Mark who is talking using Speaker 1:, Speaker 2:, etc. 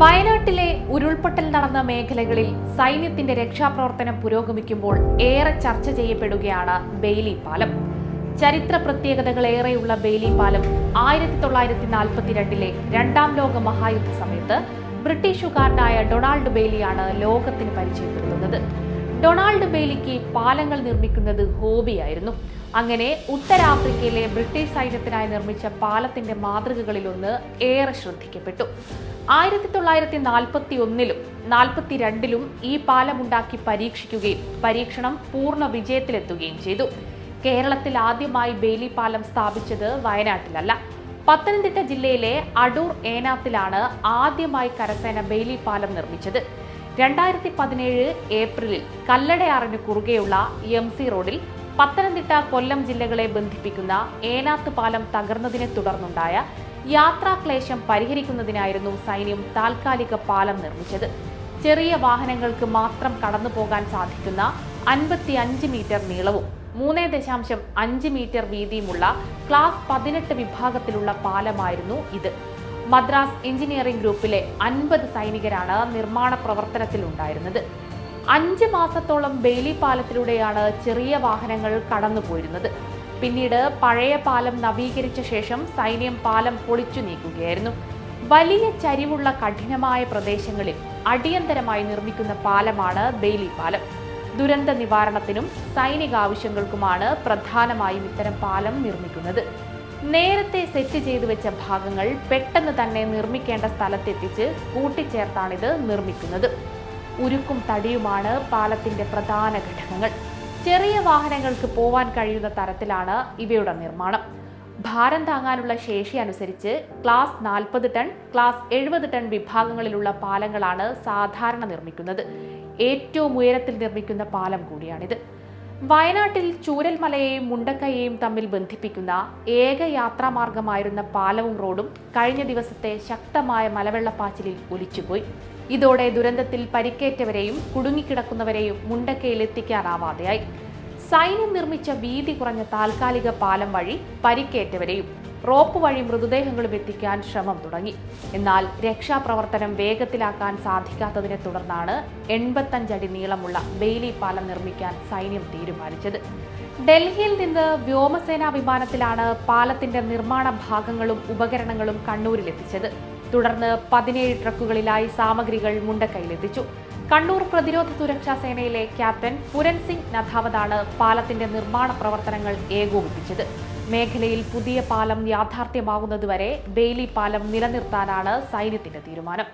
Speaker 1: വയനാട്ടിലെ ഉരുൾപൊട്ടൽ നടന്ന മേഖലകളിൽ സൈന്യത്തിന്റെ രക്ഷാപ്രവർത്തനം പുരോഗമിക്കുമ്പോൾ ഏറെ ചർച്ച ചെയ്യപ്പെടുകയാണ് ബെയിലി പാലം. ചരിത്ര പ്രത്യേകതകളേറെയുള്ള ബെയിലി പാലം ആയിരത്തി തൊള്ളായിരത്തി നാൽപ്പത്തിരണ്ടിലെ രണ്ടാം ലോക മഹായുദ്ധ സമയത്ത് ബ്രിട്ടീഷുകാരനായ ഡൊണാൾഡ് ബെയിലിയാണ് ലോകത്തിന് പരിചയപ്പെടുത്തുന്നത് ഡൊണാൾഡ് ബേലിക്ക് പാലങ്ങൾ നിർമ്മിക്കുന്നത് ഹോബിയായിരുന്നു. അങ്ങനെ ഉത്തരാഫ്രിക്കയിലെ ബ്രിട്ടീഷ് സൈന്യത്തിനായി നിർമ്മിച്ച പാലത്തിന്റെ മാതൃകകളിലൊന്ന് ഏറെ ശ്രദ്ധിക്കപ്പെട്ടു. ആയിരത്തി തൊള്ളായിരത്തി നാൽപ്പത്തി ഒന്നിലും നാൽപ്പത്തിരണ്ടിലും ഈ പാലമുണ്ടാക്കി പരീക്ഷിക്കുകയും പരീക്ഷണം പൂർണ വിജയത്തിലെത്തുകയും ചെയ്തു. കേരളത്തിൽ ആദ്യമായി ബേലി പാലം സ്ഥാപിച്ചത് വയനാട്ടിലല്ല. പത്തനംതിട്ട ജില്ലയിലെ അടൂർ ഏനാത്തിലാണ് ആദ്യമായി കരസേന ബേലി പാലം നിർമ്മിച്ചത്. രണ്ടായിരത്തി പതിനേഴ് ഏപ്രിലിൽ കല്ലടയാറിന് കുറുകെയുള്ള എം സി റോഡിൽ പത്തനംതിട്ട കൊല്ലം ജില്ലകളെ ബന്ധിപ്പിക്കുന്ന ഏനാത്ത് പാലം തകർന്നതിനെ തുടർന്നുണ്ടായ യാത്രാക്ലേശം പരിഹരിക്കുന്നതിനായിരുന്നു സൈന്യം താൽക്കാലിക പാലം നിർമ്മിച്ചത്. ചെറിയ വാഹനങ്ങൾക്ക് മാത്രം കടന്നു പോകാൻ സാധിക്കുന്ന അൻപത്തി അഞ്ച് മീറ്റർ നീളവും മൂന്ന് ദശാംശം അഞ്ച് മീറ്റർ വീതിയുമുള്ള ക്ലാസ് പതിനെട്ട് വിഭാഗത്തിലുള്ള പാലമായിരുന്നു ഇത്. മദ്രാസ് എഞ്ചിനീയറിംഗ് ഗ്രൂപ്പിലെ അൻപത് സൈനികരാണ് നിർമ്മാണ പ്രവർത്തനത്തിലുണ്ടായിരുന്നത് അഞ്ച് മാസത്തോളം ബേലി പാലത്തിലൂടെയാണ് ചെറിയ വാഹനങ്ങൾ കടന്നുപോയിരുന്നത്. പിന്നീട് പഴയ പാലം നവീകരിച്ച ശേഷം സൈന്യം പാലം പൊളിച്ചു നീക്കുകയായിരുന്നു. വലിയ ചരിവുള്ള കഠിനമായ പ്രദേശങ്ങളിൽ അടിയന്തരമായി നിർമ്മിക്കുന്ന പാലമാണ് ബേലി പാലം ദുരന്ത നിവാരണത്തിനും സൈനിക ആവശ്യങ്ങൾക്കുമാണ് പ്രധാനമായും ഇത്തരം പാലം നിർമ്മിക്കുന്നത്. നേരത്തെ സെറ്റ് ചെയ്തു വെച്ച ഭാഗങ്ങൾ പെട്ടെന്ന് തന്നെ നിർമ്മിക്കേണ്ട സ്ഥലത്തെത്തിച്ച് കൂട്ടിച്ചേർത്താണിത് നിർമ്മിക്കുന്നത്. ഉരുക്കും തടിയുമാണ് പാലത്തിന്റെ പ്രധാന ഘടകങ്ങൾ. ചെറിയ വാഹനങ്ങൾക്ക് പോവാൻ കഴിയുന്ന തരത്തിലാണ് ഇവയുടെ നിർമ്മാണം. ഭാരം താങ്ങാനുള്ള ശേഷി അനുസരിച്ച് ക്ലാസ് നാൽപ്പത് ടൺ ക്ലാസ് എഴുപത് ടൺ വിഭാഗങ്ങളിലുള്ള പാലങ്ങളാണ് സാധാരണ നിർമ്മിക്കുന്നത്. ഏറ്റവും ഉയരത്തിൽ നിർമ്മിക്കുന്ന പാലം കൂടിയാണിത്. വയനാട്ടിൽ ചൂരൽമലയെയും മുണ്ടക്കയെയും തമ്മിൽ ബന്ധിപ്പിക്കുന്ന ഏക യാത്രാമാർഗമായിരുന്ന പാലവും റോഡും കഴിഞ്ഞ ദിവസത്തെ ശക്തമായ മലവെള്ളപ്പാച്ചിലിൽ ഒലിച്ചുപോയി. ഇതോടെ ദുരന്തത്തിൽ പരിക്കേറ്റവരെയും കുടുങ്ങിക്കിടക്കുന്നവരെയും മുണ്ടക്കയിൽ എത്തിക്കാനാവാതെയായി സൈന്യം നിർമ്മിച്ച വീതി കുറഞ്ഞ താൽക്കാലിക പാലം വഴി പരിക്കേറ്റവരെയും റോപ്പ് വഴി മൃതദേഹങ്ങളും എത്തിക്കാൻ ശ്രമം തുടങ്ങി. എന്നാൽ രക്ഷാപ്രവർത്തനം വേഗത്തിലാക്കാൻ സാധിക്കാത്തതിനെ തുടർന്നാണ് എൺപത്തഞ്ചടി നീളമുള്ള ബെയിലി പാലം നിർമ്മിക്കാൻ സൈന്യം തീരുമാനിച്ചത്. ഡൽഹിയിൽ നിന്ന് വ്യോമസേനാ വിമാനത്തിലാണ് പാലത്തിന്റെ നിർമ്മാണ ഭാഗങ്ങളും ഉപകരണങ്ങളും കണ്ണൂരിലെത്തിച്ചത്. തുടർന്ന് പതിനേഴ് ട്രക്കുകളിലായി സാമഗ്രികൾ മുണ്ടക്കൈയിലെത്തിച്ചു. കണ്ണൂർ പ്രതിരോധ സുരക്ഷാ സേനയിലെ ക്യാപ്റ്റൻ പുരൻ സിംഗ് നഥാവതാണ് പാലത്തിന്റെ നിർമ്മാണ പ്രവർത്തനങ്ങൾ ഏകോപിപ്പിച്ചത്. മേഖലയിൽ പുതിയ പാലം യാഥാർത്ഥ്യമാകുന്നതുവരെ ബെയിലി പാലം നിലനിർത്താനാണ് സൈന്യത്തിന്റെ തീരുമാനം.